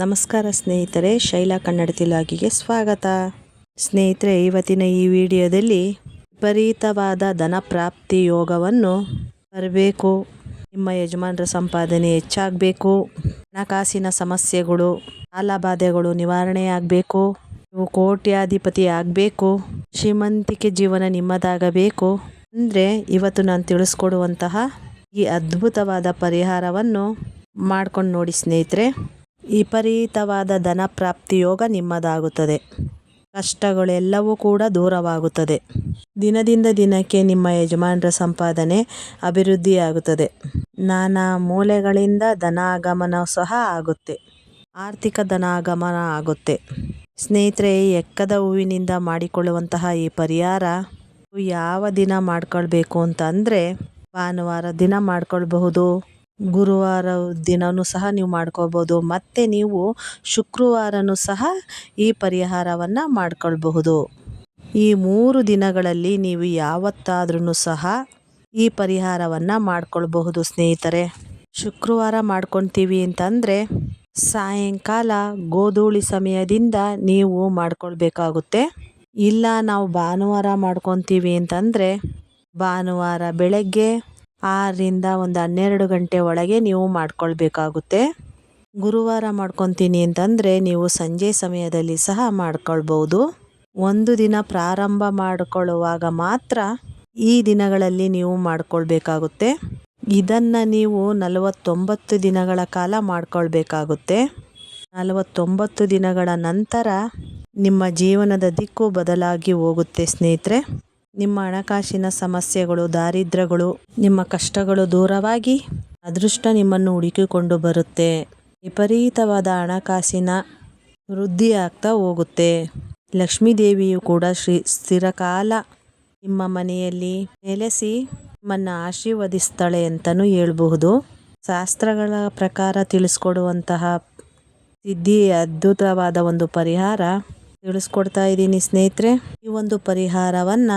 ನಮಸ್ಕಾರ ಸ್ನೇಹಿತರೆ, ಶೈಲಾ ಕನ್ನಡ ತಿಲಾಗಿಗೆ ಸ್ವಾಗತ. ಸ್ನೇಹಿತರೆ, ಇವತ್ತಿನ ಈ ವಿಡಿಯೋದಲ್ಲಿ ವಿಪರೀತವಾದ ಧನ ಪ್ರಾಪ್ತಿ ಯೋಗವನ್ನು ಬರಬೇಕು ನಿಮ್ಮ ಯಜಮಾನರ ಸಂಪಾದನೆ ಹೆಚ್ಚಾಗಬೇಕು, ಹಣಕಾಸಿನ ಸಮಸ್ಯೆಗಳು ಸಾಲ ಬಾಧೆಗಳು ನಿವಾರಣೆ ಆಗಬೇಕು, ನೀವು ಕೋಟ್ಯಾಧಿಪತಿ ಆಗಬೇಕು, ಶ್ರೀಮಂತಿಕೆ ಜೀವನ ನಿಮ್ಮದಾಗಬೇಕು. ಅಂದರೆ ಇವತ್ತು ನಾನು ತಿಳಿಸ್ಕೊಡುವಂತಹ ಈ ಅದ್ಭುತವಾದ ಪರಿಹಾರವನ್ನು ಮಾಡ್ಕೊಂಡು ನೋಡಿ ಸ್ನೇಹಿತರೆ. ವಿಪರೀತವಾದ ಧನ ಪ್ರಾಪ್ತಿ ಯೋಗ ನಿಮ್ಮದಾಗುತ್ತದೆ. ಕಷ್ಟಗಳೆಲ್ಲವೂ ಕೂಡ ದೂರವಾಗುತ್ತದೆ. ದಿನದಿಂದ ದಿನಕ್ಕೆ ನಿಮ್ಮ ಯಜಮಾನರ ಸಂಪಾದನೆ ಅಭಿವೃದ್ಧಿಯಾಗುತ್ತದೆ. ನಾನಾ ಮೂಲೆಗಳಿಂದ ಧನಾಗಮನ ಸಹ ಆಗುತ್ತೆ. ಆರ್ಥಿಕ ಧನಾಗಮನ ಆಗುತ್ತೆ. ಸ್ನೇಹಿತರೆ ಎಕ್ಕದ ಹೂವಿನಿಂದ ಮಾಡಿಕೊಳ್ಳುವಂತಹ ಈ ಪರಿಹಾರ ಯಾವ ದಿನ ಮಾಡ್ಕೊಳ್ಬೇಕು ಅಂತ ಅಂದರೆ ಭಾನುವಾರ ದಿನ ಮಾಡ್ಕೊಳ್ಬಹುದು. ಗುರುವಾರ ದಿನವೂ ಸಹ ನೀವು ಮಾಡ್ಕೋಬೋದು ಮತ್ತು ನೀವು ಶುಕ್ರವಾರವೂ ಸಹ ಈ ಪರಿಹಾರವನ್ನು ಮಾಡ್ಕೊಳ್ಬಹುದು. ಈ ಮೂರು ದಿನಗಳಲ್ಲಿ ನೀವು ಯಾವತ್ತಾದ್ರೂ ಸಹ ಈ ಪರಿಹಾರವನ್ನು ಮಾಡ್ಕೊಳ್ಬಹುದು ಸ್ನೇಹಿತರೆ. ಶುಕ್ರವಾರ ಮಾಡ್ಕೊತೀವಿ ಅಂತಂದರೆ ಸಾಯಂಕಾಲ ಗೋಧೂಳಿ ಸಮಯದಿಂದ ನೀವು ಮಾಡ್ಕೊಳ್ಬೇಕಾಗುತ್ತೆ. ಇಲ್ಲ, ನಾವು ಭಾನುವಾರ ಮಾಡ್ಕೊತೀವಿ ಅಂತಂದರೆ ಭಾನುವಾರ ಬೆಳಗ್ಗೆ ಆರರಿಂದ ಒಂದು ಹನ್ನೆರಡು ಗಂಟೆ ಒಳಗೆ ನೀವು ಮಾಡ್ಕೊಳ್ಬೇಕಾಗುತ್ತೆ. ಗುರುವಾರ ಮಾಡ್ಕೊತೀನಿ ಅಂತಂದರೆ ನೀವು ಸಂಜೆ ಸಮಯದಲ್ಲಿ ಸಹ ಮಾಡ್ಕೊಳ್ಬೋದು. ಒಂದು ದಿನ ಪ್ರಾರಂಭ ಮಾಡಿಕೊಳ್ಳುವಾಗ ಮಾತ್ರ ಈ ದಿನಗಳಲ್ಲಿ ನೀವು ಮಾಡಿಕೊಳ್ಬೇಕಾಗುತ್ತೆ. ಇದನ್ನು ನೀವು ನಲವತ್ತೊಂಬತ್ತು ದಿನಗಳ ಕಾಲ ಮಾಡಿಕೊಳ್ಬೇಕಾಗುತ್ತೆ. ನಲವತ್ತೊಂಬತ್ತು ದಿನಗಳ ನಂತರ ನಿಮ್ಮ ಜೀವನದ ದಿಕ್ಕು ಬದಲಾಗಿ ಹೋಗುತ್ತೆ ಸ್ನೇಹಿತರೆ. ನಿಮ್ಮ ಹಣಕಾಸಿನ ಸಮಸ್ಯೆಗಳು, ದಾರಿದ್ರ್ಯಗಳು, ನಿಮ್ಮ ಕಷ್ಟಗಳು ದೂರವಾಗಿ ಅದೃಷ್ಟ ನಿಮ್ಮನ್ನು ಹುಡುಕಿಕೊಂಡು ಬರುತ್ತೆ. ವಿಪರೀತವಾದ ಹಣಕಾಸಿನ ವೃದ್ಧಿ ಆಗ್ತಾ ಹೋಗುತ್ತೆ. ಲಕ್ಷ್ಮೀದೇವಿಯು ಕೂಡ ಶ್ರೀ ಸ್ಥಿರಕಾಲ ನಿಮ್ಮ ಮನೆಯಲ್ಲಿ ನೆಲೆಸಿ ನಿಮ್ಮನ್ನು ಆಶೀರ್ವದಿಸ್ತಾಳೆ ಅಂತಲೂ ಹೇಳ್ಬಹುದು. ಶಾಸ್ತ್ರಗಳ ಪ್ರಕಾರ ತಿಳಿಸ್ಕೊಡುವಂತಹ ಸಿದ್ಧಿ ಅದ್ಭುತವಾದ ಒಂದು ಪರಿಹಾರ. ತಿಳಿಸ್ಕೊಡ್ತಾ ಇದ್ದೀನಿ ಸ್ನೇಹಿತರೆ, ಈ ಒಂದು ಪರಿಹಾರವನ್ನು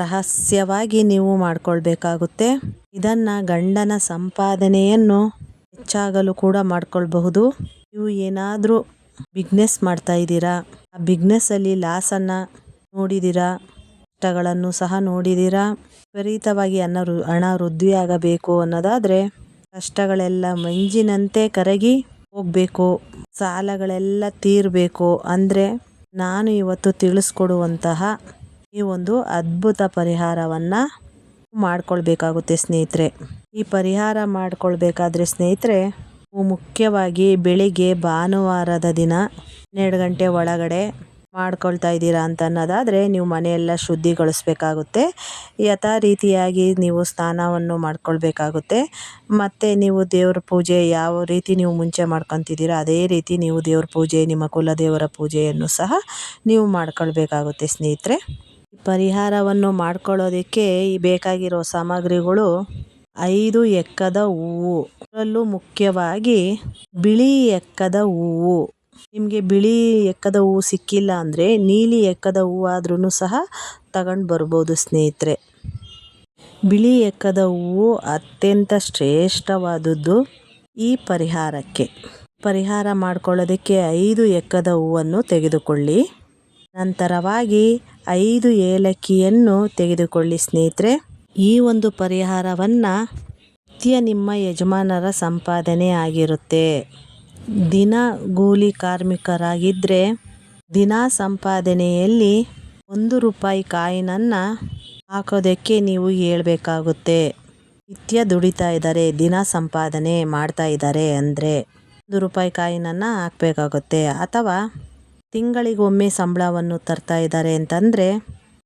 ರಹಸ್ಯವಾಗಿ ನೀವು ಮಾಡ್ಕೊಳ್ಬೇಕಾಗುತ್ತೆ. ಇದನ್ನು ಗಂಡನ ಸಂಪಾದನೆಯನ್ನು ಹೆಚ್ಚಾಗಲು ಕೂಡ ಮಾಡ್ಕೊಳ್ಬಹುದು. ನೀವು ಏನಾದರೂ ಬಿಗ್ನೆಸ್ ಮಾಡ್ತಾ ಇದ್ದೀರಾ, ಆ ಬಿಗ್ನೆಸ್ಸಲ್ಲಿ ಲಾಸನ್ನು ನೋಡಿದ್ದೀರಾ, ಕಷ್ಟಗಳನ್ನು ಸಹ ನೋಡಿದ್ದೀರಾ, ವಿಪರೀತವಾಗಿ ಹಣ ಹಣ ವೃದ್ಧಿಯಾಗಬೇಕು ಅನ್ನೋದಾದರೆ ಕಷ್ಟಗಳೆಲ್ಲ ಮಂಜಿನಂತೆ ಕರಗಿ ಹೋಗಬೇಕು, ಸಾಲಗಳೆಲ್ಲ ತೀರಬೇಕು. ಅಂದರೆ ನಾನು ಇವತ್ತು ತಿಳಿಸ್ಕೊಡುವಂತಹ ಈ ಒಂದು ಅದ್ಭುತ ಪರಿಹಾರವನ್ನು ಮಾಡ್ಕೊಳ್ಬೇಕಾಗುತ್ತೆ ಸ್ನೇಹಿತರೆ. ಈ ಪರಿಹಾರ ಮಾಡ್ಕೊಳ್ಬೇಕಾದ್ರೆ ಸ್ನೇಹಿತರೆ, ಮುಖ್ಯವಾಗಿ ಬೆಳಿಗ್ಗೆ ಭಾನುವಾರದ ದಿನ, ಹನ್ನೆರಡು ಗಂಟೆ ಒಳಗಡೆ ಮಾಡ್ಕೊಳ್ತಾ ಇದ್ದೀರಾ ಅಂತ ಅನ್ನೋದಾದರೆ ನೀವು ಮನೆಯೆಲ್ಲ ಶುದ್ಧಿಗೊಳಿಸ್ಬೇಕಾಗುತ್ತೆ ಯಥಾ ರೀತಿಯಾಗಿ ನೀವು ಸ್ನಾನವನ್ನು ಮಾಡ್ಕೊಳ್ಬೇಕಾಗುತ್ತೆ. ಮತ್ತು ನೀವು ದೇವ್ರ ಪೂಜೆ ಯಾವ ರೀತಿ ನೀವು ಮುಂಚೆ ಮಾಡ್ಕೊತಿದ್ದೀರಾ, ಅದೇ ರೀತಿ ನೀವು ದೇವ್ರ ಪೂಜೆ, ನಿಮ್ಮ ಕುಲದೇವರ ಪೂಜೆಯನ್ನು ಸಹ ನೀವು ಮಾಡ್ಕೊಳ್ಬೇಕಾಗುತ್ತೆ ಸ್ನೇಹಿತರೆ. ಪರಿಹಾರವನ್ನು ಮಾಡ್ಕೊಳ್ಳೋದಕ್ಕೆ ಬೇಕಾಗಿರೋ ಸಾಮಗ್ರಿಗಳು ಐದು ಎಕ್ಕದ ಹೂವು. ಅದರಲ್ಲೂ ಮುಖ್ಯವಾಗಿ ಬಿಳಿ ಎಕ್ಕದ ಹೂವು. ನಿಮಗೆ ಬಿಳಿ ಎಕ್ಕದ ಹೂವು ಸಿಕ್ಕಿಲ್ಲ ಅಂದರೆ ನೀಲಿ ಎಕ್ಕದ ಹೂವಾದ್ರೂ ಸಹ ತಗೊಂಡು ಬರ್ಬೋದು ಸ್ನೇಹಿತರೆ. ಬಿಳಿ ಎಕ್ಕದ ಹೂವು ಅತ್ಯಂತ ಶ್ರೇಷ್ಠವಾದದ್ದು ಈ ಪರಿಹಾರಕ್ಕೆ. ಪರಿಹಾರ ಮಾಡ್ಕೊಳ್ಳೋದಕ್ಕೆ ಐದು ಎಕ್ಕದ ಹೂವನ್ನು ತೆಗೆದುಕೊಳ್ಳಿ. ನಂತರವಾಗಿ ಐದು ಏಲಕ್ಕಿಯನ್ನು ತೆಗೆದುಕೊಳ್ಳಿ ಸ್ನೇಹಿತರೆ. ಈ ಒಂದು ಪರಿಹಾರವನ್ನು ನಿತ್ಯ ನಿಮ್ಮ ಯಜಮಾನರ ಸಂಪಾದನೆ ಆಗಿರುತ್ತೆ. ದಿನ ಗೂಲಿ ಕಾರ್ಮಿಕರಾಗಿದ್ದರೆ ದಿನ ಸಂಪಾದನೆಯಲ್ಲಿ ಒಂದು ರೂಪಾಯಿ ಕಾಯಿನನ್ನು ಹಾಕೋದಕ್ಕೆ ನೀವು ಹೇಳಬೇಕಾಗುತ್ತೆ. ನಿತ್ಯ ದುಡಿತಾ ಇದ್ದಾರೆ, ದಿನ ಸಂಪಾದನೆ ಮಾಡ್ತಾ ಇದ್ದಾರೆ ಅಂದರೆ ಒಂದು ರೂಪಾಯಿ ಕಾಯಿನನ್ನು ಹಾಕಬೇಕಾಗುತ್ತೆ. ಅಥವಾ ತಿಂಗಳಿಗೊಮ್ಮೆ ಸಂಬಳವನ್ನು ತರ್ತಾ ಇದ್ದಾರೆ ಅಂತಂದರೆ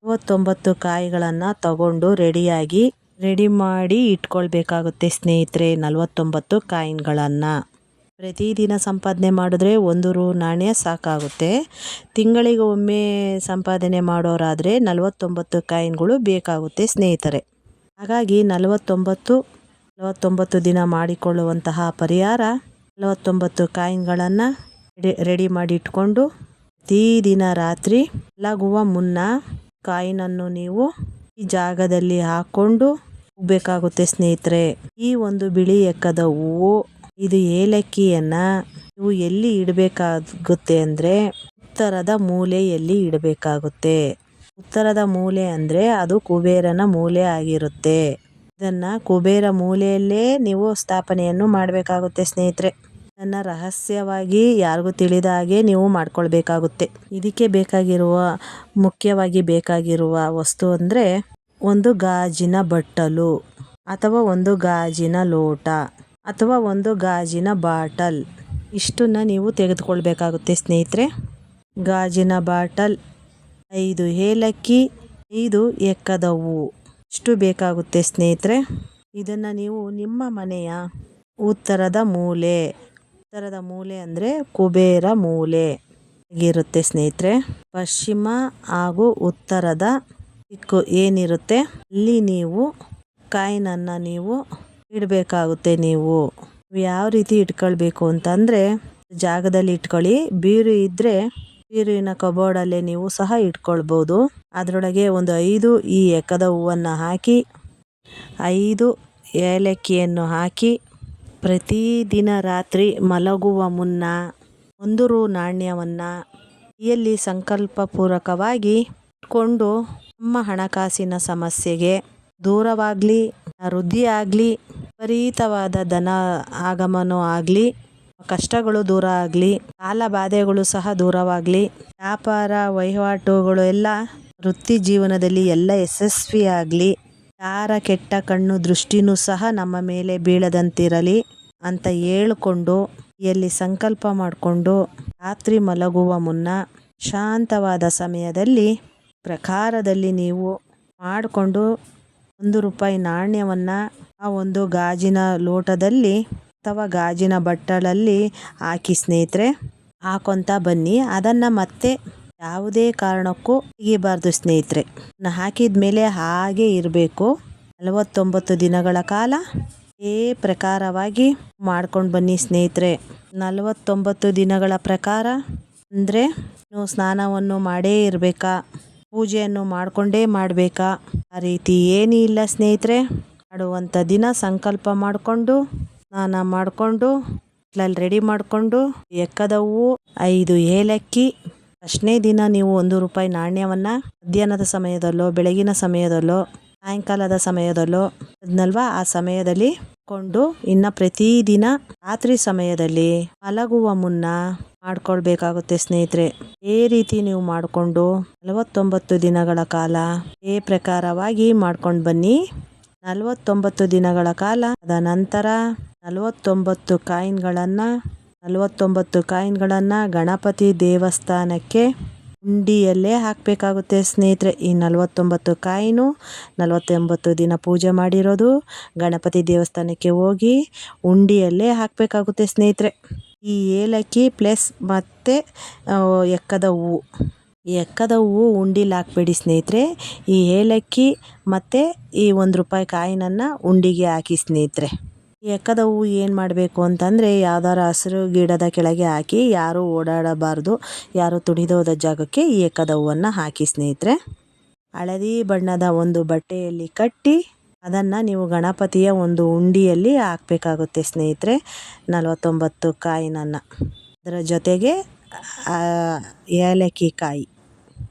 ಮೂವತ್ತೊಂಬತ್ತು ಕಾಯಿಗಳನ್ನು ತಗೊಂಡು ರೆಡಿಯಾಗಿ ರೆಡಿ ಮಾಡಿ ಇಟ್ಕೊಳ್ಬೇಕಾಗುತ್ತೆ ಸ್ನೇಹಿತರೆ, ನಲವತ್ತೊಂಬತ್ತು ಕಾಯಿನ್ಗಳನ್ನು. ಪ್ರತಿದಿನ ಸಂಪಾದನೆ ಮಾಡಿದ್ರೆ ಒಂದು ರು ನಾಣ್ಯ ಸಾಕಾಗುತ್ತೆ. ತಿಂಗಳಿಗೆ ಒಮ್ಮೆ ಸಂಪಾದನೆ ಮಾಡೋರಾದರೆ ನಲವತ್ತೊಂಬತ್ತು ಕಾಯಿನ್ಗಳು ಬೇಕಾಗುತ್ತೆ ಸ್ನೇಹಿತರೆ. ಹಾಗಾಗಿ ನಲವತ್ತೊಂಬತ್ತು ನಲವತ್ತೊಂಬತ್ತು ದಿನ ಮಾಡಿಕೊಳ್ಳುವಂತಹ ಪರಿಹಾರ ನಲವತ್ತೊಂಬತ್ತು ಕಾಯಿನ್ಗಳನ್ನು ರೆಡಿ ಮಾಡಿ ಇಟ್ಕೊಂಡು ಪ್ರತಿದಿನ ರಾತ್ರಿ ಲಗುವ ಮುನ್ನ ಕಾಯಿನನ್ನು ನೀವು ಈ ಜಾಗದಲ್ಲಿ ಹಾಕ್ಕೊಂಡು ಹೋಗಬೇಕಾಗುತ್ತೆ ಸ್ನೇಹಿತರೆ. ಈ ಒಂದು ಬಿಳಿ ಎಕ್ಕದ ಹೂವು ಇದು ಏಲಕ್ಕಿಯನ್ನ ನೀವು ಎಲ್ಲಿ ಇಡಬೇಕಾಗುತ್ತೆ ಅಂದರೆ ಉತ್ತರದ ಮೂಲೆಯಲ್ಲಿ ಇಡಬೇಕಾಗುತ್ತೆ. ಉತ್ತರದ ಮೂಲೆ ಅಂದರೆ ಅದು ಕುಬೇರನ ಮೂಲೆ ಆಗಿರುತ್ತೆ. ಇದನ್ನು ಕುಬೇರ ಮೂಲೆಯಲ್ಲೇ ನೀವು ಸ್ಥಾಪನೆಯನ್ನು ಮಾಡಬೇಕಾಗುತ್ತೆ ಸ್ನೇಹಿತರೆ. ನನ್ನ ರಹಸ್ಯವಾಗಿ ಯಾರಿಗೂ ತಿಳಿದ ಹಾಗೆ ನೀವು ಮಾಡ್ಕೊಳ್ಬೇಕಾಗುತ್ತೆ. ಇದಕ್ಕೆ ಬೇಕಾಗಿರುವ, ಮುಖ್ಯವಾಗಿ ಬೇಕಾಗಿರುವ ವಸ್ತು ಅಂದರೆ ಒಂದು ಗಾಜಿನ ಬಟ್ಟಲು ಅಥವಾ ಒಂದು ಗಾಜಿನ ಲೋಟ. ಅಥವಾ ಒಂದು ಗಾಜಿನ ಬಾಟಲ್. ಇಷ್ಟನ್ನು ನೀವು ತೆಗೆದುಕೊಳ್ಬೇಕಾಗುತ್ತೆ ಸ್ನೇಹಿತರೆ. ಗಾಜಿನ ಬಾಟಲ್ ಐದು ಏಲಕ್ಕಿ, ಐದು ಎಕ್ಕದವು ಇಷ್ಟು ಬೇಕಾಗುತ್ತೆ ಸ್ನೇಹಿತರೆ. ಇದನ್ನು ನೀವು ನಿಮ್ಮ ಮನೆಯ ಉತ್ತರದ ಮೂಲೆ ಉತ್ತರದ ಮೂಲೆ ಅಂದರೆ ಕುಬೇರ ಮೂಲೆ ಆಗಿರುತ್ತೆ ಸ್ನೇಹಿತರೆ. ಪಶ್ಚಿಮ ಹಾಗೂ ಉತ್ತರದ ದಿಕ್ಕು ಏನಿರುತ್ತೆ? ಅಲ್ಲಿ ನೀವು ಕಾಯಿನನ್ನು ನೀವು ಇಡಬೇಕಾಗುತ್ತೆ ನೀವು. ಯಾವ ರೀತಿ ಇಟ್ಕೊಳ್ಬೇಕು ಅಂತಂದರೆ ಜಾಗದಲ್ಲಿ ಇಟ್ಕೊಳ್ಳಿ. ಬೀರು ಇದ್ದರೆ ಬೀರಿನ ಕಬೋರ್ಡಲ್ಲೇ ನೀವು ಸಹ ಇಟ್ಕೊಳ್ಬೋದು. ಅದರೊಳಗೆ ಒಂದು ಐದು ಈ ಎಕ್ಕದ ಹೂವನ್ನು ಹಾಕಿ, ಐದು ಏಲಕ್ಕಿಯನ್ನು ಹಾಕಿ, ಪ್ರತಿದಿನ ರಾತ್ರಿ ಮಲಗುವ ಮುನ್ನ ಒಂದು ರು ನಾಣ್ಯವನ್ನು ಕೈಯಲ್ಲಿ ಸಂಕಲ್ಪಪೂರ್ವಕವಾಗಿ ಇಟ್ಕೊಂಡು ನಮ್ಮ ಹಣಕಾಸಿನ ಸಮಸ್ಯೆಗೆ ದೂರವಾಗಲಿ ವೃದ್ಧಿ ಆಗಲಿ, ವಿಪರೀತವಾದ ಧನ ಆಗಮನ ಆಗಲಿ, ಕಷ್ಟಗಳು ದೂರ ಆಗಲಿ, ಕಾಲ ಬಾಧೆಗಳು ಸಹ ದೂರವಾಗಲಿ, ವ್ಯಾಪಾರ, ವಹಿವಾಟುಗಳು ಎಲ್ಲ ವೃತ್ತಿ ಜೀವನದಲ್ಲಿ ಎಲ್ಲ ಯಶಸ್ವಿಯಾಗಲಿ ಯಾರ ಕೆಟ್ಟ ಕಣ್ಣು ದೃಷ್ಟಿನೂ ಸಹ ನಮ್ಮ ಮೇಲೆ ಬೀಳದಂತಿರಲಿ ಅಂತ ಹೇಳಿಕೊಂಡು, ಎಲ್ಲಿ ಸಂಕಲ್ಪ ಮಾಡಿಕೊಂಡು, ರಾತ್ರಿ ಮಲಗುವ ಮುನ್ನ ಶಾಂತವಾದ ಸಮಯದಲ್ಲಿ, ಪ್ರಕಾರದಲ್ಲಿ ನೀವು ಮಾಡಿಕೊಂಡು ಒಂದು ರೂಪಾಯಿ ನಾಣ್ಯವನ್ನು ಆ ಒಂದು ಗಾಜಿನ ಲೋಟದಲ್ಲಿ ಅಥವಾ ಗಾಜಿನ ಬಟ್ಟಲಲ್ಲಿ ಹಾಕಿ ಸ್ನೇಹಿತರೆ, ಹಾಕೊತ ಬನ್ನಿ. ಅದನ್ನು ಮತ್ತೆ ಯಾವುದೇ ಕಾರಣಕ್ಕೂ ತೆಗಿಬಾರ್ದು ಸ್ನೇಹಿತರೆ. ಹಾಕಿದ ಮೇಲೆ ಹಾಗೆ ಇರಬೇಕು. ನಲವತ್ತೊಂಬತ್ತು ದಿನಗಳ ಕಾಲ ಇದೇ ಪ್ರಕಾರವಾಗಿ ಮಾಡ್ಕೊಂಡು ಬನ್ನಿ ಸ್ನೇಹಿತರೆ. ನಲವತ್ತೊಂಬತ್ತು ದಿನಗಳ ಪ್ರಕಾರ ಅಂದರೆ ನೀವು ಸ್ನಾನವನ್ನು ಮಾಡೇ ಇರಬೇಕಾ? ಪೂಜೆಯನ್ನು ಮಾಡಿಕೊಂಡೇ ಮಾಡಬೇಕಾ? ಆ ರೀತಿ ಏನೂ ಇಲ್ಲ ಸ್ನೇಹಿತರೆ. ಮಾಡುವಂಥ ದಿನ ಸಂಕಲ್ಪ ಮಾಡಿಕೊಂಡು, ಸ್ನಾನ ಮಾಡಿಕೊಂಡು ಅಲ್ಲಿ ರೆಡಿ ಮಾಡಿಕೊಂಡು, ಎಕ್ಕದ ಹೂವು, ಐದು ಏಲಕ್ಕಿ. ಅಷ್ಟನೇ ದಿನ ನೀವು ಒಂದು ರೂಪಾಯಿ ನಾಣ್ಯವನ್ನು ಮಧ್ಯಾಹ್ನದ ಸಮಯದಲ್ಲೋ, ಬೆಳಗಿನ ಸಮಯದಲ್ಲೋ, ಸಾಯಂಕಾಲದ ಸಮಯದಲ್ಲೋ ಅದನ್ನಲ್ವಾ ಆ ಸಮಯದಲ್ಲಿ ಕೊಂಡು, ಇನ್ನು ಪ್ರತಿದಿನ ರಾತ್ರಿ ಸಮಯದಲ್ಲಿ ಮಲಗುವ ಮುನ್ನ ಮಾಡ್ಕೊಳ್ಬೇಕಾಗುತ್ತೆ ಸ್ನೇಹಿತರೆ. ಈ ರೀತಿ ನೀವು ಮಾಡಿಕೊಂಡು ನಲವತ್ತೊಂಬತ್ತು ದಿನಗಳ ಕಾಲ ಈ ಪ್ರಕಾರವಾಗಿ ಮಾಡ್ಕೊಂಡು ಬನ್ನಿ. ನಲವತ್ತೊಂಬತ್ತು ದಿನಗಳ ಕಾಲ ಅದ ನಂತರ ನಲವತ್ತೊಂಬತ್ತು ಕಾಯಿನ್ಗಳನ್ನು ನಲವತ್ತೊಂಬತ್ತು ಕಾಯಿನ್ಗಳನ್ನು ಗಣಪತಿ ದೇವಸ್ಥಾನಕ್ಕೆ ಉಂಡಿಯಲ್ಲೇ ಹಾಕಬೇಕಾಗುತ್ತೆ ಸ್ನೇಹಿತರೆ. ಈ ನಲವತ್ತೊಂಬತ್ತು ಕಾಯಿನು ನಲವತ್ತೊಂಬತ್ತು ದಿನ ಪೂಜೆ ಮಾಡಿರೋದು ಗಣಪತಿ ದೇವಸ್ಥಾನಕ್ಕೆ ಹೋಗಿ ಉಂಡಿಯಲ್ಲೇ ಹಾಕಬೇಕಾಗುತ್ತೆ ಸ್ನೇಹಿತರೆ. ಈ ಏಲಕ್ಕಿ ಪ್ಲಸ್ ಮತ್ತು ಎಕ್ಕದ ಹೂವು. ಈ ಎಕ್ಕದ ಹೂವು ಉಂಡಿಲಿ ಹಾಕ್ಬೇಡಿ ಸ್ನೇಹಿತರೆ. ಈ ಏಲಕ್ಕಿ ಮತ್ತು ಈ ಒಂದು ರೂಪಾಯಿ ಕಾಯಿನನ್ನು ಉಂಡಿಗೆ ಹಾಕಿ ಸ್ನೇಹಿತರೆ. ಈ ಎಕ್ಕದ ಹೂವು ಏನು ಮಾಡಬೇಕು ಅಂತಂದರೆ, ಯಾವ್ದಾರು ಹಸಿರು ಗಿಡದ ಕೆಳಗೆ ಹಾಕಿ ಯಾರೂ ಓಡಾಡಬಾರ್ದು, ಯಾರು ತುಣಿದೋದ ಜಾಗಕ್ಕೆ ಈ ಎಕ್ಕದ ಹೂವನ್ನು ಹಾಕಿ ಸ್ನೇಹಿತರೆ. ಹಳದಿ ಬಣ್ಣದ ಒಂದು ಬಟ್ಟೆಯಲ್ಲಿ ಕಟ್ಟಿ ಅದನ್ನು ನೀವು ಗಣಪತಿಯ ಒಂದು ಉಂಡಿಯಲ್ಲಿ ಹಾಕಬೇಕಾಗುತ್ತೆ, ಸ್ನೇಹಿತರೆ. ನಲವತ್ತೊಂಬತ್ತು ಕಾಯಿನನ್ನು. ಅದರ ಜೊತೆಗೆ ಏಲಕ್ಕಿ ಕಾಯಿ.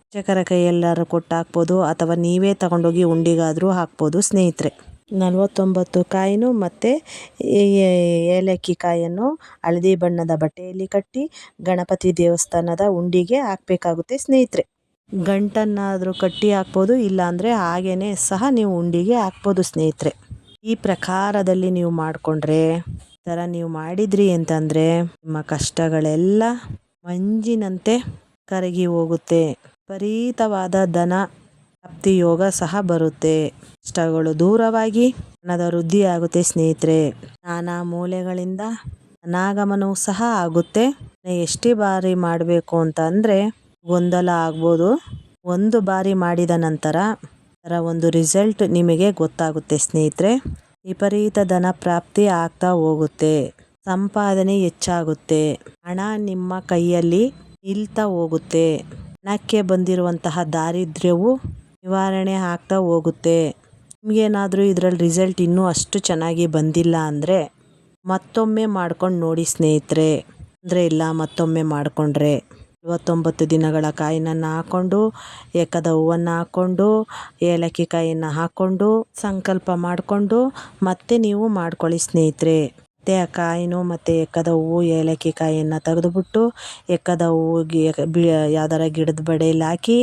ಶಿಕ್ಷಕರ ಕೈಯೆಲ್ಲರೂ ಕೊಟ್ಟು ಹಾಕ್ಬೋದು, ಅಥವಾ ನೀವೇ ತಗೊಂಡೋಗಿ ಉಂಡಿಗಾದರೂ ಹಾಕ್ಬೋದು, ಸ್ನೇಹಿತರೆ. ನಲವತ್ತೊಂಬತ್ತು ಕಾಯಿನು ಮತ್ತು ಏಲಕ್ಕಿ ಕಾಯನ್ನು ಹಳದಿ ಬಣ್ಣದ ಬಟ್ಟೆಯಲ್ಲಿ ಕಟ್ಟಿ ಗಣಪತಿ ದೇವಸ್ಥಾನದ ಉಂಡಿಗೆ ಹಾಕಬೇಕಾಗುತ್ತೆ, ಸ್ನೇಹಿತರೆ. ಗಂಟನ್ನಾದರೂ ಕಟ್ಟಿ ಹಾಕ್ಬೋದು, ಇಲ್ಲಾಂದರೆ ಹಾಗೇ ಸಹ ನೀವು ಉಂಡಿಗೆ ಹಾಕ್ಬೋದು ಸ್ನೇಹಿತರೆ. ಈ ಪ್ರಕಾರದಲ್ಲಿ ನೀವು ಮಾಡಿಕೊಂಡ್ರೆ ಥರ ನೀವು ಮಾಡಿದ್ರಿ ಅಂತಂದರೆ ನಿಮ್ಮ ಕಷ್ಟಗಳೆಲ್ಲ ಮಂಜಿನಂತೆ ಕರಗಿ ಹೋಗುತ್ತೆ. ವಿಪರೀತವಾದ ಧನ ಪ್ರಾಪ್ತಿ ಯೋಗ ಸಹ ಬರುತ್ತೆ. ಕಷ್ಟಗಳು ದೂರವಾಗಿ ಹಣದ ವೃದ್ಧಿ ಆಗುತ್ತೆ ಸ್ನೇಹಿತರೆ. ನಾನಾ ಮೂಲೆಗಳಿಂದ ಅನಾಗಮನವೂ ಸಹ ಆಗುತ್ತೆ. ಎಷ್ಟೇ ಬಾರಿ ಮಾಡಬೇಕು ಅಂತ ಗೊಂದಲ ಆಗ್ಬೋದು. ಒಂದು ಬಾರಿ ಮಾಡಿದ ನಂತರ ಅದರ ಒಂದು ರಿಸಲ್ಟ್ ನಿಮಗೆ ಗೊತ್ತಾಗುತ್ತೆ ಸ್ನೇಹಿತರೆ. ವಿಪರೀತ ಧನ ಪ್ರಾಪ್ತಿ ಆಗ್ತಾ ಹೋಗುತ್ತೆ. ಸಂಪಾದನೆ ಹೆಚ್ಚಾಗುತ್ತೆ. ಹಣ ನಿಮ್ಮ ಕೈಯಲ್ಲಿ ನಿಲ್ತಾ ಹೋಗುತ್ತೆ. ಹಣಕ್ಕೆ ಬಂದಿರುವಂತಹ ದಾರಿದ್ರ್ಯವು ನಿವಾರಣೆ ಆಗ್ತಾ ಹೋಗುತ್ತೆ. ನಿಮಗೇನಾದರೂ ಇದರಲ್ಲಿ ರಿಸಲ್ಟ್ ಇನ್ನೂ ಅಷ್ಟು ಚೆನ್ನಾಗಿ ಬಂದಿಲ್ಲ ಅಂದರೆ ಮತ್ತೊಮ್ಮೆ ಮಾಡ್ಕೊಂಡು ನೋಡಿ ಸ್ನೇಹಿತರೆ. ಅಂದರೆ ಇಲ್ಲ ಮತ್ತೊಮ್ಮೆ ಮಾಡಿಕೊಂಡ್ರೆ. ನಲವತ್ತೊಂಬತ್ತು ದಿನಗಳ ಕಾಯಿನನ್ನು ಹಾಕ್ಕೊಂಡು ಏಕದ ಹೂವನ್ನು ಹಾಕ್ಕೊಂಡು ಏಲಕ್ಕಿ ಕಾಯಿಯನ್ನು ಹಾಕ್ಕೊಂಡು ಸಂಕಲ್ಪ ಮಾಡಿಕೊಂಡು, ಮತ್ತೆ ನೀವು ಮಾಡ್ಕೊಳ್ಳಿ ಸ್ನೇಹಿತರೆ. ಮತ್ತೆ ಆ ಕಾಯಿನು ಮತ್ತು ಎಕ್ಕದ ಹೂವು, ಏಲಕ್ಕಿ ಕಾಯಿಯನ್ನು ತೆಗೆದುಬಿಟ್ಟು, ಏಕದ ಹೂವು ಯಾವ್ದಾರ ಗಿಡದ ಬಡೆಯಲ್ಲಿ ಹಾಕಿ,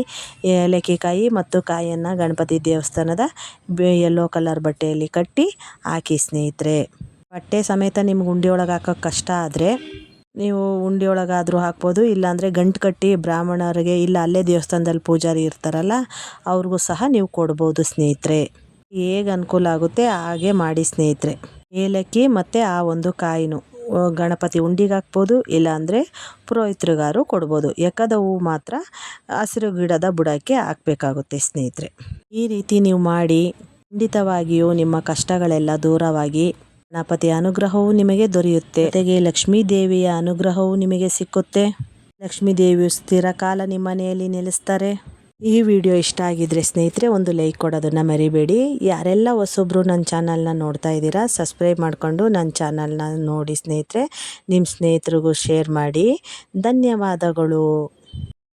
ಏಲಕ್ಕಿ ಕಾಯಿ ಮತ್ತು ಕಾಯಿಯನ್ನು ಗಣಪತಿ ದೇವಸ್ಥಾನದ ಯೆಲ್ಲೋ ಕಲರ್ ಬಟ್ಟೆಯಲ್ಲಿ ಕಟ್ಟಿ ಹಾಕಿ ಸ್ನೇಹಿತರೆ. ಬಟ್ಟೆ ಸಮೇತ ನಿಮ್ಗೆ ಉಂಡೆ ಒಳಗೆ ಕಷ್ಟ ಆದರೆ ನೀವು ಉಂಡೆ ಹಾಕ್ಬೋದು, ಇಲ್ಲಾಂದರೆ ಗಂಟು ಕಟ್ಟಿ ಬ್ರಾಹ್ಮಣರಿಗೆ ಇಲ್ಲ ಅಲ್ಲೇ ದೇವಸ್ಥಾನದಲ್ಲಿ ಪೂಜಾರಿ ಇರ್ತಾರಲ್ಲ, ಅವ್ರಿಗೂ ಸಹ ನೀವು ಕೊಡ್ಬೋದು ಸ್ನೇಹಿತರೆ. ಹೇಗೆ ಅನುಕೂಲ ಆಗುತ್ತೆ ಹಾಗೆ ಮಾಡಿ ಸ್ನೇಹಿತರೆ. ಏಲಕ್ಕಿ ಮತ್ತು ಆ ಒಂದು ಕಾಯಿನು. ಗಣಪತಿ ಉಂಡಿಗೆ ಹಾಕ್ಬೋದು, ಇಲ್ಲಾಂದರೆ ಪುರೋಹಿತರಿಗಾರು ಕೊಡ್ಬೋದು. ಏಕದ ಹೂವು ಮಾತ್ರ ಹಸಿರು ಗಿಡದ ಬುಡಕ್ಕೆ ಹಾಕಬೇಕಾಗುತ್ತೆ ಸ್ನೇಹಿತರೆ. ಈ ರೀತಿ ನೀವು ಮಾಡಿ, ಖಂಡಿತವಾಗಿಯೂ ನಿಮ್ಮ ಕಷ್ಟಗಳೆಲ್ಲ ದೂರವಾಗಿ ಗಣಪತಿಯ ಅನುಗ್ರಹವು ನಿಮಗೆ ದೊರೆಯುತ್ತೆ. ಜೊತೆಗೆ ಲಕ್ಷ್ಮೀ ದೇವಿಯ ಅನುಗ್ರಹವು ನಿಮಗೆ ಸಿಕ್ಕುತ್ತೆ. ಲಕ್ಷ್ಮೀ ದೇವಿಯು ಸ್ಥಿರ ಕಾಲ ನಿಮ್ಮ ಮನೆಯಲ್ಲಿ ನೆಲೆಸ್ತಾರೆ. ಈ ವಿಡಿಯೋ ಇಷ್ಟ ಆಗಿದ್ರೆ ಸ್ನೇಹಿತರೆ ಒಂದು ಲೈಕ್ ಕೊಡೋದನ್ನು ಮರಿಬೇಡಿ. ಯಾರೆಲ್ಲ ಹೊಸೊಬ್ರು ನನ್ನ ಚಾನಲ್ನ ನೋಡ್ತಾ ಇದ್ದೀರಾ, ಸಬ್ಸ್ಕ್ರೈಬ್ ಮಾಡಿಕೊಂಡು ನನ್ನ ಚಾನಲ್ನ ನೋಡಿ ಸ್ನೇಹಿತರೆ. ನಿಮ್ಮ ಸ್ನೇಹಿತರಿಗೂ ಶೇರ್ ಮಾಡಿ. ಧನ್ಯವಾದಗಳು.